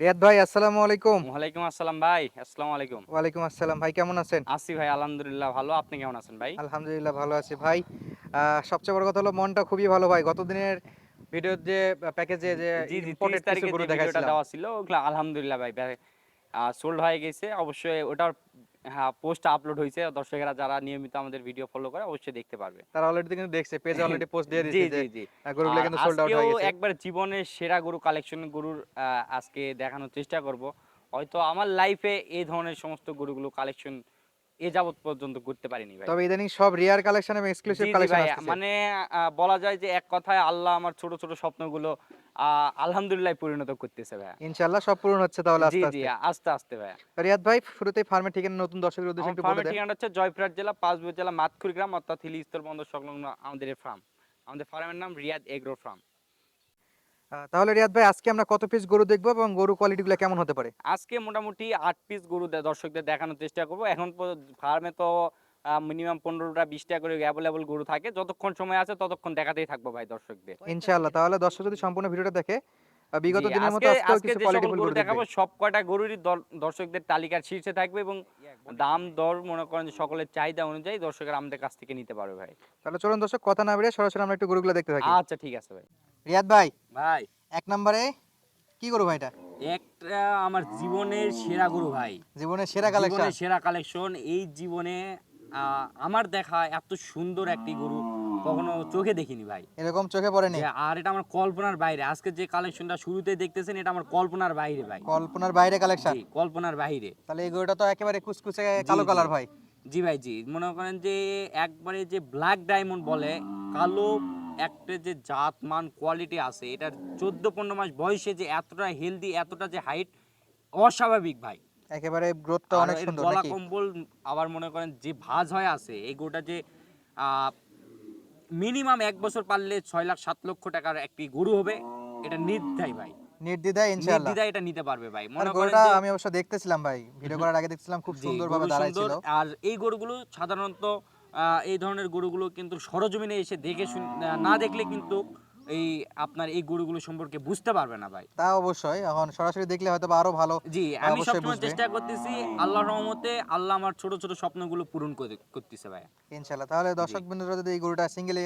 রিয়াদ ভাই আসসালামু আলাইকুম। ওয়ালাইকুম আসসালাম ভাই আসসালামু আলাইকুম। ওয়ালাইকুম আসসালাম ভাই কেমন আছেন? আছি ভাই আলহামদুলিল্লাহ ভালো। আপনি কেমন আছেন ভাই? আলহামদুলিল্লাহ ভালো আছি ভাই। আহ, সবচেয়ে বড় কথা হলো মনটা খুবই ভালো ভাই। গতদিনের ভিডিওর যে প্যাকেজে যে 30 তারিখে গরু দেখাইছিলাম। দেওয়া ছিল ওগুলো আলহামদুলিল্লাহ ভাই সোল্ড হয়ে গেছে। অবশ্যই ওটার হ্যাঁ পোস্ট আপলোড হয়েছে দর্শকেরা যারা নিয়মিত আমাদের ভিডিও ফলো করে অবশ্যই দেখতে পারবে। তারা অলরেডি কিন্তু দেখছে পেজে অলরেডি পোস্ট দিয়ে দিয়েছে জি জি। গরুগুলো কিন্তু সোল্ড আউট হয়ে গেছে। একবার জীবনের সেরা গরু কালেকশন গরুর আজকে দেখানোর চেষ্টা করব। হয়তো আমার লাইফে এই ধরনের সমস্ত গরুগুলো কালেকশন এ যাবত পর্যন্ত করতে পারিনি ভাই। তবে ইদানিং সব রিয়ার কালেকশন এবং এক্সক্লুসিভ কালেকশন আসছে মানে বলা যায় যে এক কথায় আল্লাহ আমার ছোট ছোট স্বপ্নগুলো আলহামদুলিল্লাহ পরিণত করতেছে ভাইয়া। ইনশাআল্লাহ সব পূরণ হচ্ছে তাহলে আস্তে জি আস্তে। আস্তে আস্তে ভাইয়া। রিয়াদ ভাই শুরুতেই ফার্মের ঠিকানা নতুন দর্শকের উদ্দেশ্যে একটু বলে ফার্মের দেন। ঠিকানা হচ্ছে জয়পুরহাট জেলা পাঁচবই জেলা মাতখুরি গ্রাম অর্থাৎ হিলি স্থল বন্দর সংলগ্ন আমাদের ফার্ম। আমাদের ফার্মের নাম রিয়াদ এগ্রো ফার্ম। তাহলে রিয়াদ ভাই আজকে আমরা কত পিস গরু দেখব এবং গরু কোয়ালিটিগুলো কেমন হতে পারে? আজকে মোটামুটি আট পিস গরু দর্শকদের দেখানোর চেষ্টা করব। এখন ফার্মে তো মিনিমাম পনেরোটা বিশটা করে অ্যাভেলেবল গরু থাকে। যতক্ষণ সময় আছে ততক্ষণ দেখাতেই থাকব ভাই দর্শকদের। ইনশাআল্লাহ। তাহলে দর্শক যদি সম্পূর্ণ ভিডিওটা দেখে বিগত দিনের মতো আজকেও কিছু গরু দেখাবো সব কয়টা গরুরই দর্শকদের তালিকার শীর্ষে থাকবে এবং দাম দর মনে করেন যে সকলের চাহিদা অনুযায়ী দর্শকেরা আমাদের কাছ থেকে নিতে পারবে ভাই। তাহলে চলুন দর্শক কথা না বেরিয়ে সরাসরি আমরা একটু গরুগুলো দেখতে থাকি। আচ্ছা ঠিক আছে ভাই। রিয়াদ ভাই ভাই। এক নম্বরে কি গরু ভাই এটা? একটা আমার জীবনের সেরা গরু ভাই। জীবনের সেরা কালেকশন সেরা কালেকশন এই জীবনে আমার দেখা এত সুন্দর একটি গরু কখনো চোখে দেখিনি ভাই। এরকম চোখে পড়েনি? আর এটা আমার কল্পনার বাইরে। আজকে যে কালেকশনটা শুরুতে দেখতেছেন এটা আমার কল্পনার বাইরে ভাই। কল্পনার বাইরে কালেকশন কল্পনার বাইরে। তাহলে এই গরুটা তো একেবারে কুচকুচে কালো কালার ভাই। জি ভাই জি। মনে করেন যে একবারে যে ব্ল্যাক ডায়মন্ড বলে কালো একটা যে জাত মান কোয়ালিটি আছে এটার চোদ্দ পনেরো মাস বয়সে যে এতটা হেলদি এতটা যে হাইট অস্বাভাবিক ভাই। একেবারে গ্রোথটা অনেক সুন্দর গলা কম্বল আবার মনে করেন যে ভাঁজ হয়ে আছে এই গরুটা যে মিনিমাম এক বছর পারলে ছয় লাখ সাত লক্ষ টাকার একটি গরু হবে এটা নির্দ্বিধায় ভাই। নির্দ্বিধায় ইনশাআল্লাহ। নির্দ্বিধায় এটা নিতে পারবে ভাই। মনে করেন আমি অবশ্য দেখতেছিলাম ভাই ভিডিও করার আগে দেখছিলাম খুব সুন্দরভাবে দাঁড়ায় ছিল। আর এই গরুগুলো সাধারণত আহ, এই ধরনের গরুগুলো কিন্তু সরজমিনে এসে দেখে না দেখলে কিন্তু এই আপনার এই গরুগুলো সম্পর্কে বুঝতে পারবে না ভাই। তা অবশ্যই এখন সরাসরি দেখলে হয়তো আরও ভালো। জি আমি সবসময় চেষ্টা করতেছি আল্লাহর রহমতে আল্লাহ আমার ছোট ছোট স্বপ্নগুলো পূরণ করে করতেছে ভাই ইনশাআল্লাহ তাহলে দর্শক বিন্দুরা যদি এই গরুটা সিঙ্গেলে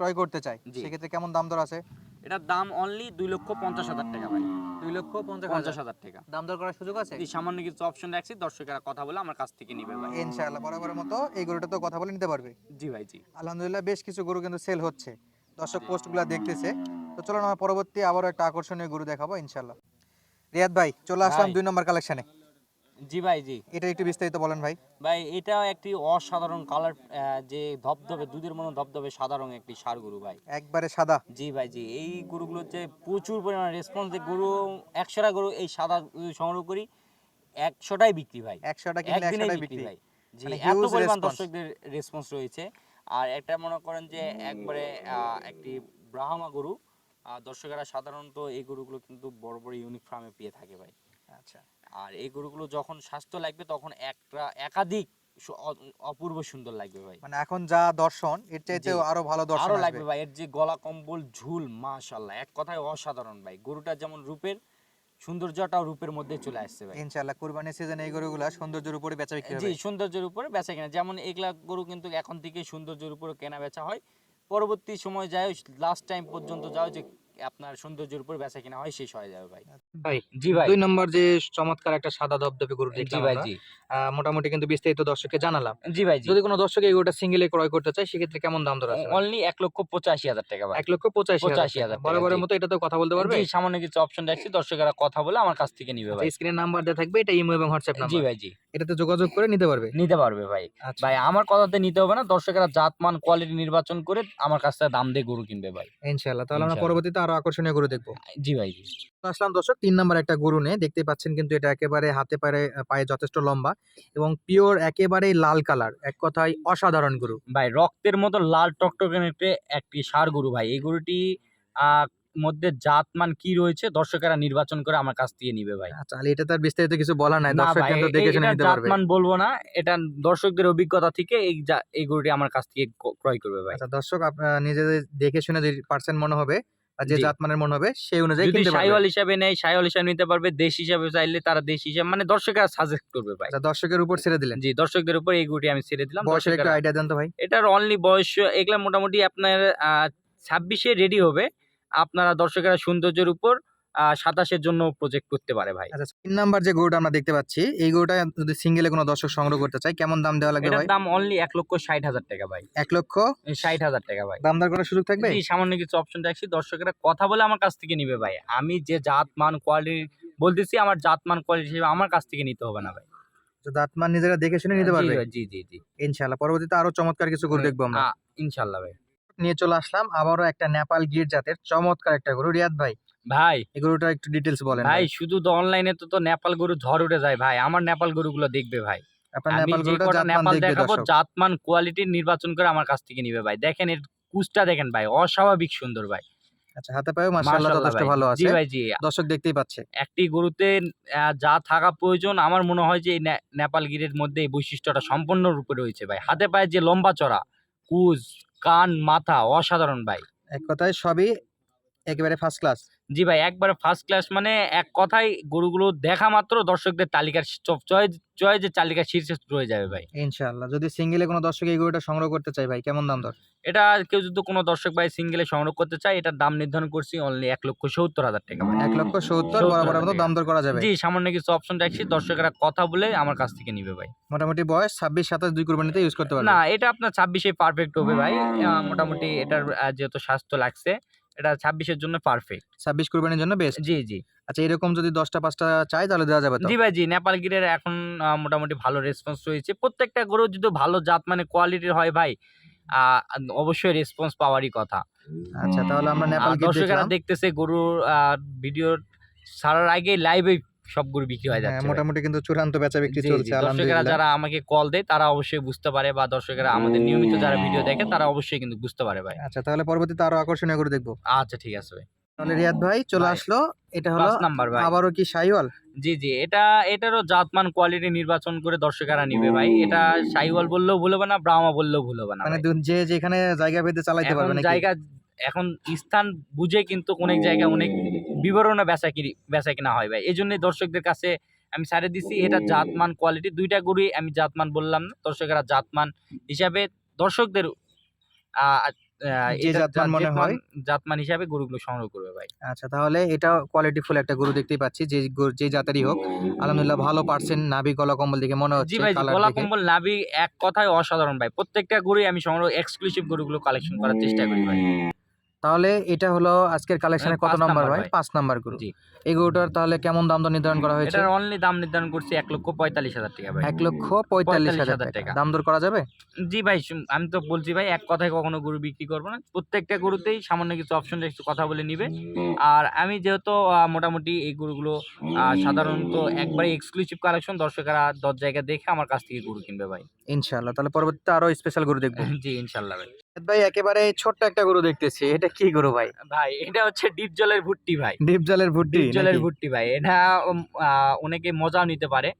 ক্রয় করতে চায় জি। সেক্ষেত্রে কেমন দাম দর আছে? এটার দাম অনলি দুই লক্ষ পঞ্চাশ হাজার টাকা ভাই। দুই লক্ষ পঞ্চাশ পঞ্চাশ হাজার টাকা। দাম দর করার সুযোগ আছে? সামান্য কিছু অপশন রাখছি দর্শকেরা কথা বলে আমার কাছ থেকে নিবে ভাই। ইনশাআল্লাহ বরাবরের মতো এই গরুটা তো কথা বলে নিতে পারবে। জি ভাই জি। আলহামদুলিল্লাহ বেশ কিছু গরু কিন্তু সেল হচ্ছে। দর্শক পোস্টগুলো দেখতেছে। তো চলো আমরা পরবর্তী আবারও একটা আকর্ষণীয় গরু দেখাবো ইনশাআল্লাহ। রিয়াদ ভাই চলে আসলাম দুই নম্বর কালেকশনে জি ভাই জি। এটা একটু বিস্তারিত বলেন ভাই। ভাই এটা একটি অসাধারণ কালার যে ধবধবে দুধের মতো ধবধবে সাদা রঙের একটি সার গরু ভাই। একবারে সাদা। জি ভাই জি। এই গরুগুলোর যে প্রচুর পরিমাণে রেসপন্স যে গরু একশোটা গরু এই সাদা সংগ্রহ করি একশোটাই বিক্রি ভাই। একশোটা কিনলে একশোটাই বিক্রি ভাই। জি মানে এত পরিমাণ দর্শকদের রেসপন্স রয়েছে। আর এটা মনে করেন যে একবারে একটি ব্রাহ্মা গরু দর্শকেরা সাধারণত এই গরুগুলো কিন্তু বড় বড় ইউনিক ফার্মে পেয়ে থাকে ভাই। আচ্ছা। আর এই গরুগুলো যখন স্বাস্থ্য লাগবে তখন একটা একাধিক অপূর্ব সুন্দর লাগবে ভাই। মানে এখন যা দর্শন এর চাইতেও জি। আরও ভালো দর্শন আরও লাগবে ভাই। এর যে গলা কম্বল ঝুল মাশাল্লাহ এক কথায় অসাধারণ ভাই। গরুটা যেমন রূপের সৌন্দর্যটাও রূপের মধ্যে চলে আসছে ভাই। ইনশাআল্লাহ কুরবানি সিজনে এই গরুগুলা সৌন্দর্যের উপরে বেচা বিক্রি জি সৌন্দর্যের উপরে বেচা কেনা। যেমন এগুলা গরু কিন্তু এখন থেকে সৌন্দর্যের উপরে কেনা বেচা হয়। পরবর্তী সময় যায় লাস্ট টাইম পর্যন্ত যাও যে আপনার সৌন্দর্যের উপরে বেচা কেনা হয় শেষ হয়ে যাবে ভাই। ভাই জি ভাই। দুই নম্বর যে চমৎকার একটা সাদা ধবধবে গরু জি ভাই জি। মোটামুটি কিন্তু বিস্তারিত দর্শককে জানালাম। জি ভাই জি। যদি কোনো দর্শক এই গরুটা সিঙ্গেলে ক্রয় করতে চায় সেক্ষেত্রে কেমন দাম দর আছে অনলি এক লক্ষ পঁচাশি হাজার টাকা ভাই। এক লক্ষ পঁচাশি পঁচাশি হাজার বরাবরের। মতো এটা তো কথা বলতে পারবে? জি সামান্য কিছু অপশন রাখছি দর্শকেরা কথা বলে আমার কাছ থেকে নিবে ভাই। স্ক্রিনের নাম্বার দেওয়া থাকবে এটা ইমো এবং হোয়াটসঅ্যাপ নাম্বার জি ভাই জি। এটাতে যোগাযোগ করে নিতে পারবে? নিতে পারবে ভাই। আচ্ছা। ভাই আমার কথাতে নিতে হবে না দর্শকেরা জাতমান কোয়ালিটি নির্বাচন করে আমার কাছ থেকে দাম দিয়ে গরু কিনবে ভাই। ইনশাআল্লাহ তাহলে আমরা। পরবর্তীতে আরও আকর্ষণীয় গরু দেখব। জি ভাই জি। আসলাম দর্শক তিন নাম্বার একটা গরু নিয়ে। দেখতে পাচ্ছেন কিন্তু এটা একেবারে হাতে পায়ে পায়ে যথেষ্ট লম্বা এবং পিওর একেবারেই লাল কালার এক কথায় অসাধারণ গরু। ভাই রক্তের মতো লাল টকটকে একটি সার গরু ভাই। এই গরুটি মধ্যে জাতমান কি রয়েছে দর্শকেরা নির্বাচন করে আমার কাছ থেকে নিবে ভাই। আচ্ছা তাহলে এটা তার বিস্তারিত কিছু বলা নাই। দর্শক কিন্তু দেখে শুনে নিতে পারবে। জাতমান বলব না এটা দর্শকদের অভিজ্ঞতা থেকে এই এই গরুটি আমার কাছ থেকে ক্রয় করবে ভাই। আচ্ছা দর্শক আপনারা নিজেদের দেখে শুনে যদি পার্সেন্ট মনে হবে যে জাত মানের মনে হবে সেই অনুযায়ী কিনতে পারবে। সাইওয়াল হিসাবে নেয় সাইওয়াল হিসাবে নিতে পারবে দেশ হিসাবে চাইলে তারা দেশ হিসাবে মানে দর্শকরা সাজেস্ট করবে ভাই। আচ্ছা দর্শকের উপর ছেড়ে দিলেন। জি দর্শকদের উপর এই গুটি আমি ছেড়ে দিলাম বয়সের একটু আইডিয়া দেন তো ভাই। এটার অনলি বয়স এগুলা মোটামুটি আপনার ছাব্বিশে রেডি হবে। আপনারা দর্শকেরা সৌন্দর্যের উপর সাতাশের জন্য প্রজেক্ট করতে পারে ভাই। আচ্ছা তিন নাম্বার যে গরুটা আমরা দেখতে পাচ্ছি এই গরুটা যদি সিঙ্গেলে কোনো দর্শক সংগ্রহ করতে চায় কেমন দাম দেওয়া লাগবে ভাই? দাম অনলি এক লক্ষ ষাট হাজার টাকা ভাই। এক লক্ষ? ষাট হাজার টাকা ভাই। দাম দর করার সুযোগ থাকবে? সামান্য কিছু অপশন রাখছি। দর্শকেরা কথা বলে আমার কাছ থেকে নিবে ভাই। আমি যে জাত মান কোয়ালিটি বলতেছি আমার জাত মান কোয়ালিটি হিসেবে আমার কাছ থেকে নিতে হবে না ভাই। দাঁতমান নিজেরা দেখে শুনে নিতে পারবে? জি জি জি। ইনশাআল্লাহ পরবর্তীতে আরও চমৎকার কিছু গরু দেখব আমরা। ইনশাল্লাহ ভাই। নিয়ে চলে আসলাম আবারও একটা নেপাল গির জাতের চমৎকার একটা গরু রিয়াদ ভাই। ভাই এই গরুটা একটু ডিটেলস বলেন ভাই শুধু তো অনলাইনে তো তো নেপাল গরু ঝড় উঠে যায় ভাই। আমার নেপাল গরুগুলো দেখবে ভাই। নেপাল দেখবে জাতমান কোয়ালিটির নির্বাচন করে আমার কাছ থেকে নিবে ভাই। দেখেন এর কুচটা দেখেন ভাই অস্বাভাবিক সুন্দর ভাই। আচ্ছা হাতে পায়ে মাশাআল্লাহ মাশাআল্লাহ যথেষ্ট ভাই। ভালো জি ভাই জি। দর্শক দেখতেই পাচ্ছে। একটি গরুতে যা থাকা প্রয়োজন আমার মনে হয় যে নেপাল গিরের মধ্যে এই বৈশিষ্ট্যটা সম্পূর্ণ রূপে রয়েছে ভাই। হাতে পায়ে যে লম্বা চড়া কুজ কান মাথা অসাধারণ ভাই। এক কথায় সবই একেবারে ফার্স্ট ক্লাস জি ভাই একবারে ফার্স্ট ক্লাস মানে এক কথায় গরুগুলো দেখা মাত্র দর্শকদের তালিকার চয়েসের তালিকার শীর্ষে রয়ে যাবে ভাই। ইনশাআল্লাহ যদি সিঙ্গেলে কোনো দর্শক এই গরুটা সংগ্রহ করতে চায় ভাই কেমন দাম দর? এটা কেউ যদি কোনো দর্শক ভাই সিঙ্গেলে সংগ্রহ করতে চায় এটার দাম নির্ধারণ করছি অনলি এক লক্ষ সত্তর হাজার টাকা এক লক্ষ সত্তর বরাবর মতো দাম দর করা যাবে। জি সামান্য কিছু অপশন রাখছি দর্শকেরা কথা বলে আমার কাছ থেকে নিবে ভাই। মোটামুটি বয়স ছাব্বিশ সাতাশ দুই কুরবানিতে ইউজ করতে পারবে। না এটা আপনার ছাব্বিশে পারফেক্ট হবে ভাই। মোটামুটি এটার যেহেতু স্বাস্থ্য লাগছে এটা ছাব্বিশের জন্য পারফেক্ট ছাব্বিশ কুরবানির জন্য বেস্ট জি জি। আচ্ছা এরকম যদি দশটা পাঁচটা চাই তাহলে দেওয়া যাবে জি ভাই জি নেপাল গিরের এখন মোটামুটি ভালো রেসপন্স রয়েছে। প্রত্যেকটা গরু যদি ভালো জাত মানে কোয়ালিটির হয় ভাই আহ, অবশ্যই রেসপন্স পাওয়ারই কথা। আচ্ছা তাহলে আমরা নেপাল দর্শকেরা দেখতেছে গরুর ভিডিও সারার আগে লাইভে সব গরু বিক্রি হয়ে হ্যাঁ, যাচ্ছে মোটামুটি কিন্তু চূড়ান্ত বেচা বিক্রি চলছে দর্শকেরা যারা আমাকে কল দেয় তারা অবশ্যই বুঝতে পারে বা দর্শকেরা আমাদের নিয়মিত যারা ভিডিও দেখে তারা অবশ্যই কিন্তু বুঝতে পারে ভাই। আচ্ছা তাহলে পরবর্তীতে আরও আকর্ষণীয় করে দেখব। আচ্ছা ঠিক আছে ভাই। তাহলে রিয়াদ ভাই চলে আসলো। এটা হলো নাম্বার ভাই। আবারও কি সাইওয়াল? জি জি এটা এটারও জাতমান কোয়ালিটি নির্বাচন করে দর্শকেরা নিবে ভাই। এটা সাইওয়াল বললেও ভুল হবে না ব্রাহ্মা বললেও ভুল হবে না মানে যে যেখানে জায়গা ভেদে চালাইতে পারবে নাকি? জায়গা এখন স্থান বুঝে কিন্তু অনেক জায়গায় অনেক বিবরণে বেচা কিনি বেচা কিনা হয় ভাই। এই জন্যই দর্শকদের কাছে আমি সারে দিছি এটা জাতমান কোয়ালিটি দুইটা গরুই আমি জাতমান বললাম না দর্শকেরা জাতমান হিসাবে দর্শকদের জাতমান মনে হয়। জাতমান হিসাবে গরুগুলো সংগ্রহ করবে ভাই। আচ্ছা তাহলে এটা কোয়ালিটি ফুল একটা গরু দেখতেই পাচ্ছি যে যে জাতেরই হোক। আলহামদুলিল্লাহ ভালো পার্সেন্ট নাভি গলা কম্বল দেখে মনে হচ্ছে ভাই জি, গলা কম্বল নাভি এক কথায় অসাধারণ ভাই। প্রত্যেকটা গরুই আমি সংগ্রহ এক্সক্লুসিভ গরুগুলো কালেকশন করার চেষ্টা করি ভাই। তাহলে এটা হলো আজকের কালেকশনে কত নাম্বার ভাই। পাঁচ নাম্বার গরু। জি। এই গরুটার তাহলে কেমন দাম দর নির্ধারণ করা হয়েছে? এটার অনলি দাম নির্ধারণ করছি এক লক্ষ পঁয়তাল্লিশ হাজার টাকা ভাই। এক লক্ষ পঁয়তাল্লিশ হাজার টাকা। দাম দর করা যাবে? জি ভাই আমি তো বলছি ভাই এক কথায় কখনো গরু বিক্রি করব না। প্রত্যেকটা গরুতেই সামান্য কিছু অপশন একটু কথা বলে নিবে। আর আমি যেহেতু মোটামুটি এই গরুগুলো সাধারণত একবারে এক্সক্লুসিভ কালেকশন দর্শকেরা দশ জায়গা দেখে আমার কাছ থেকে গরু কিনবে ভাই। ইনশাল্লাহ তাহলে পরবর্তীতে আরও স্পেশাল গরু দেখব। জি ইনশাল্লাহ ভাই। ভাই একেবারে ছোট্ট একটা গরু দেখতেছি। এটা কি গরু ভাই? ভাই এটা হচ্ছে ডিপ জলের ভুট্টি ভাই। ডিপ জলের ভুট্টি ডিপ জলের ভুট্টি ভাই। এটা অনেকে মজাও নিতে পারে।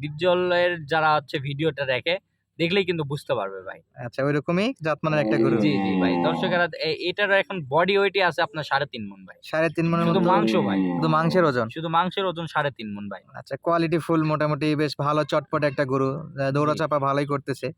ডিপ জলের যারা হচ্ছে ভিডিওটা দেখে দেখলেই কিন্তু বুঝতে পারবে ভাই। আচ্ছা ওইরকমই জাতমানের একটা গরু। জি জি ভাই। দর্শকেরা এটার এখন বডি ওয়েটই আছে আপনার সাড়ে তিন মন ভাই। সাড়ে তিন মনের শুধু মাংস ভাই। শুধু মাংসের ওজন? শুধু মাংসের ওজন সাড়ে তিন মন ভাই। আচ্ছা কোয়ালিটি ফুল মোটামুটি বেশ ভালো চটপট একটা গরু। দৌড়াচাপা ভালোই করতেছে।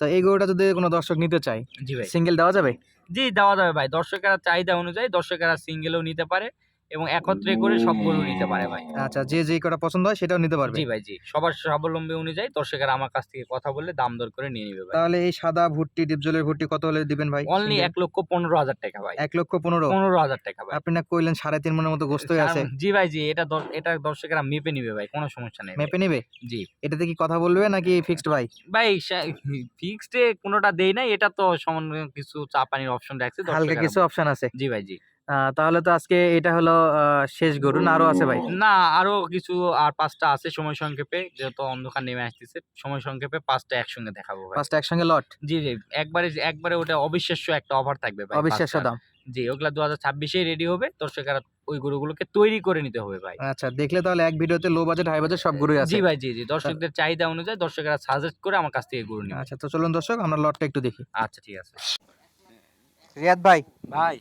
তো এই গরুটা যদি কোনো দর্শক নিতে চায় জি ভাই। সিঙ্গেল দেওয়া যাবে? জি দেওয়া যাবে ভাই। দর্শকেরা চাহিদা অনুযায়ী দর্শকেরা সিঙ্গেলও নিতে পারে। এবং একত্রে করে সব গরু নিতে পারে ভাই। আচ্ছা যে যে কটা পছন্দ হয় সেটাও নিতে পারবে। জি ভাই জি। সবার স্বাবলম্বী অনুযায়ী দর্শকেরা আমার কাছ থেকে কথা বললে দাম দর করে নিয়ে নিবে ভাই। তাহলে এই সাদা ভুট্টি ডিপ জলের ভুট্টি কত হলে দিবেন ভাই? অনলি? এক লক্ষ পনেরো হাজার টাকা ভাই। এক লক্ষ পনেরো? পনেরো হাজার টাকা ভাই। আপনি না কইলেন সাড়ে তিন মনের মতো গোস্তই আছে। জি ভাই জি। এটা এটা দর্শকেরা মেপে নিবে ভাই কোনো সমস্যা নেই মেপে নিবে? জি। এটাতে কি কথা বলবে নাকি ফিক্সড ভাই? ভাই ফিক্সডে কোনোটা দেই নাই এটা তো সামান্য কিছু চা পানির অপশন রাখছে হালকা কিছু অপশন আছে। জি ভাই জি। তাহলে তো আজকে এটা হলো আহ, শেষ গরু। না আরও আছে ভাই? না আরও কিছু আর পাঁচটা আছে সময় সংক্ষেপে যেহেতু অন্ধকার নেমে আসতেছে। সময় সংক্ষেপে পাঁচটা একসঙ্গে দেখাবো পাঁচটা একসঙ্গে লট? জি জি একবারে একবারে ওটা অবিশ্বাস্য একটা অফার থাকবে ভাই অবিশ্বাস্য দাম। জি ওগুলা দু হাজার ছাব্বিশে রেডি হবে দর্শকেরা ওই গরুগুলোকে তৈরি করে নিতে হবে ভাই। আচ্ছা দেখলে তাহলে এক ভিডিওতে লো বাজেট হাই বাজেট সব গরুই আছে। জি ভাই জি জি দর্শকদের চাহিদা অনুযায়ী দর্শকেরা সাজেস্ট করে আমার কাছ থেকে গরু নিবে। আচ্ছা তো চলুন দর্শক আমরা লটটা একটু দেখি। আচ্ছা ঠিক আছে। রিয়াদ ভাই। ভাই।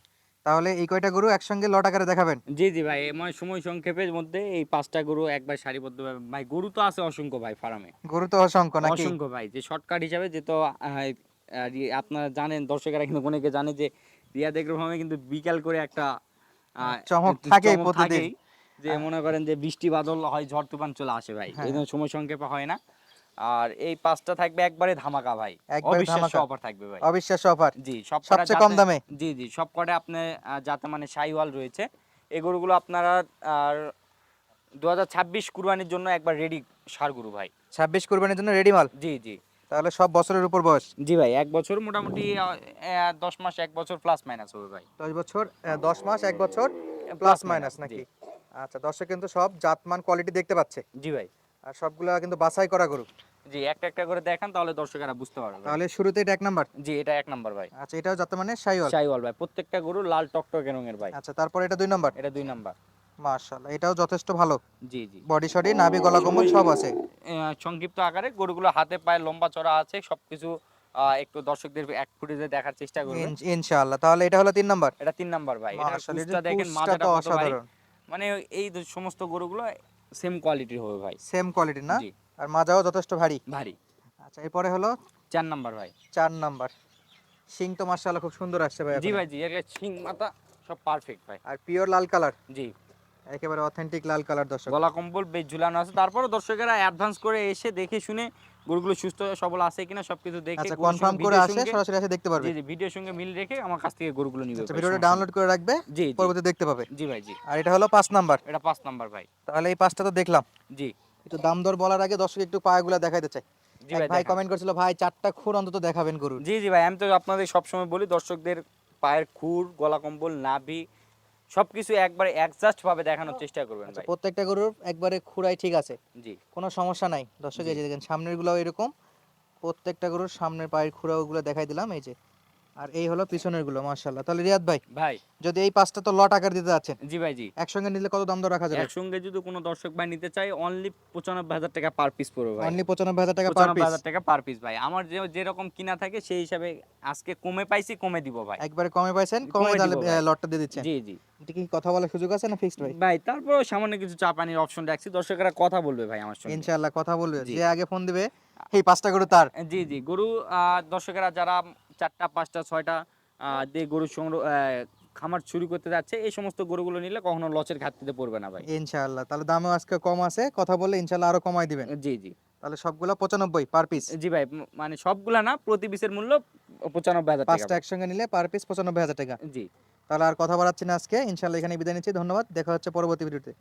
তাহলে এই কয়টা গরু একসঙ্গে লট আকারে দেখাবেন? জি জি ভাই আমার সময় সংক্ষেপের মধ্যে এই পাঁচটা গরু একবার সারিবদ্ধ ভাই গরু তো আছে অসংখ্য ভাই ফার্মে। গরু তো অসংখ্য নাকি? অসংখ্য ভাই যে শর্টকাট হিসাবে যে তো আপনারা জানেন দর্শকেরা কিন্তু অনেকে জানে যে রিয়া দেখরো ফার্মে কিন্তু বিকাল করে একটা চমক থাকেই চমক প্রতিদিন। যে মনে করেন যে বৃষ্টি বাদল হয় ঝড় তুফান চলে আসে ভাই হ্যাঁ। এই সময় সংক্ষেপে হয় না। আর এই পাঁচটা থাকবে একবারে ধামাকা ভাই। অবিশ্বাস্য অফার থাকবে ভাই। অবিশ্বাস্য অফার জি সব সবচেয়ে কম দামে? জি জি সব কটা আপনি যাতে মানে সাইওয়াল রয়েছে। এই গরুগুলো আপনারা আর দু হাজার ছাব্বিশ কুরবানির জন্য একবার রেডি সার গরু ভাই। ছাব্বিশ কোরবানির জন্য রেডি মাল? জি জি। তাহলে সব বছরের উপর বয়স? জি ভাই এক বছর মোটামুটি দশ মাস এক বছর প্লাস মাইনাস হবে ভাই। দশ বছর দশ মাস এক বছর প্লাস মাইনাস নাকি? আচ্ছা দর্শক কিন্তু সব জাতমান কোয়ালিটি দেখতে পাচ্ছে। জি ভাই। আর সবগুলা কিন্তু বাছাই করা গরু। জি একটা একটা করে দেখান তাহলে দর্শকেরা বুঝতে পারবে তাহলে শুরুতে এটা এক নাম্বার? জি এটা এক নাম্বার ভাই। আচ্ছা এটাও যাতে মানে সাইওয়াল শাইওয়াল ভাই প্রত্যেকটা গরু লাল টকটকে রঙের ভাই। আচ্ছা তারপর এটা দুই নাম্বার? এটা দুই নাম্বার। মাশাআল্লাহ এটাও যথেষ্ট ভালো। জি জি। বডি শডি নাভি গলা কম্বল সব আছে। সংক্ষিপ্ত আকারে গরুগুলো হাতে পায়ে লম্বা চড়া আছে সবকিছু আহ, একটু দর্শকদের এক ফুটেজে দেখার চেষ্টা করবেন। ইন- ইনশাআল্লাহ তাহলে এটা হলো তিন নাম্বার? এটা তিন নাম্বার ভাই এটা দেখেন মাথাটা। অসাধারণ। মানে এই সমস্ত গরুগুলো সেম কোয়ালিটির হবে ভাই। সেম কোয়ালিটি না? আর মাজাও যথেষ্ট ভারী? ভারী। আচ্ছা এরপরে হলো? চার নাম্বার ভাই। চার নাম্বার। শিং তো মাশাআল্লাহ খুব সুন্দর আসছে ভাই জি ভাই জি এর শিং মাথা সব পারফেক্ট ভাই। আর পিওর লাল কালার জি। একেবারে অথেন্টিক লাল কালার দর্শক। গলা কম্বল বেশ ঝুলানো আছে। তারপরে দর্শকেরা অ্যাডভান্স করে এসে দেখে শুনে গরুগুলো সুস্থ সবল আছে কিনা সবকিছু দেখে আচ্ছা কনফার্ম করে আসে সরাসরি এসে দেখতে পারবে। জি জি ভিডিওর সঙ্গে মিল রেখে আমার কাছ থেকে গরুগুলো নিবে। আচ্ছা ভিডিওটা ডাউনলোড করে রাখবে জি জি। পরবর্তী দেখতে পাবে। জি ভাই জি। আর এটা হলো পাঁচ নাম্বার। এটা পাঁচ নাম্বার ভাই। তাহলে এই পাঁচটা তো দেখলাম। জি। একটু দাম দর বলার আগে দর্শক একটু পায়াগুলা দেখাইতে চাই। জি ভাই ভাই কমেন্ট করেছিল ভাই চারটা খুর অন্তত দেখাবেন গরুর। জি জি ভাই আমি তো আপনাদের সবসময় বলি দর্শকদের পায়ের খুর গলা কম্বল নাভি সবকিছু একবারে অ্যাডজাস্ট ভাবে দেখানোর চেষ্টা করবেন আচ্ছা ভাই। প্রত্যেকটা গরুর একবারে খুরাই ঠিক আছে? জি। কোনো সমস্যা নাই। দর্শক এই যে দেখেন সামনেরগুলো এরকম। প্রত্যেকটা গরুর সামনের পায়ের খুঁড়া গুলো দেখাই দিলাম এই যে। আর এই হলো পিছনেরগুলো মাশাআল্লাহ। তাহলে রিয়াদ ভাই ভাই। যদি এই পাঁচটা তো লট আকার দিতে যাচ্ছেন জি ভাই জি। একসঙ্গে নিলে কত দাম দর রাখা যাবে? একসঙ্গে যদি কোনো দর্শক ভাই নিতে চায় অনলি পঁচানব্বই হাজার টাকা পার পিস পড়বে ভাই। অনলি পঁচানব্বই হাজার টাকা পার পিস টাকা পার পিস ভাই। আমার যে যেরকম কিনা থাকে সেই হিসাবে আজকে কমে পাইছি কমে দিব ভাই। একবারে কমে পাইছেন কমে তাহলে লটটা দিয়ে দিচ্ছেন। জি জি। কি কথা বলার সুযোগ আছে না ফিক্সড ভাই? ভাই তারপরেও সামান্য কিছু চা পানির অপশন রাখছি। দর্শকরা কথা বলবে ভাই আমার সঙ্গে। ইনশাআল্লাহ কথা বলবে। যে আগে ফোন দিবে এই পাঁচটা গরু তার। জি জি। গরু আহ, দর্শকেরা যারা চারটা পাঁচটা ছয়টা দিয়ে গরু সংগ্রহ খামার শুরু করতে যাচ্ছে। এই সমস্ত গরুগুলো নিলে কখনো লসের ঘাটতিতে পড়বে না ভাই। ইনশাআল্লাহ। তাহলে দামও আজকে কম আছে কথা বললে ইনশাআল্লাহ আরও কমাই দিবেন। জি জি। তাহলে সবগুলো পঁচানব্বই পার পিস জি ভাই মানে সবগুলা না প্রতি পিসের মূল্য পঁচানব্বই হাজার পাঁচটা একসঙ্গে নিলে পার পিস পঁচানব্বই হাজার টাকা। জি। তাহলে আর কথা বাড়াচ্ছি না আজকে। ইনশাআল্লাহ এখানে বিদায় নিচ্ছি। ধন্যবাদ। দেখা হচ্ছে পরবর্তী ভিডিওতে।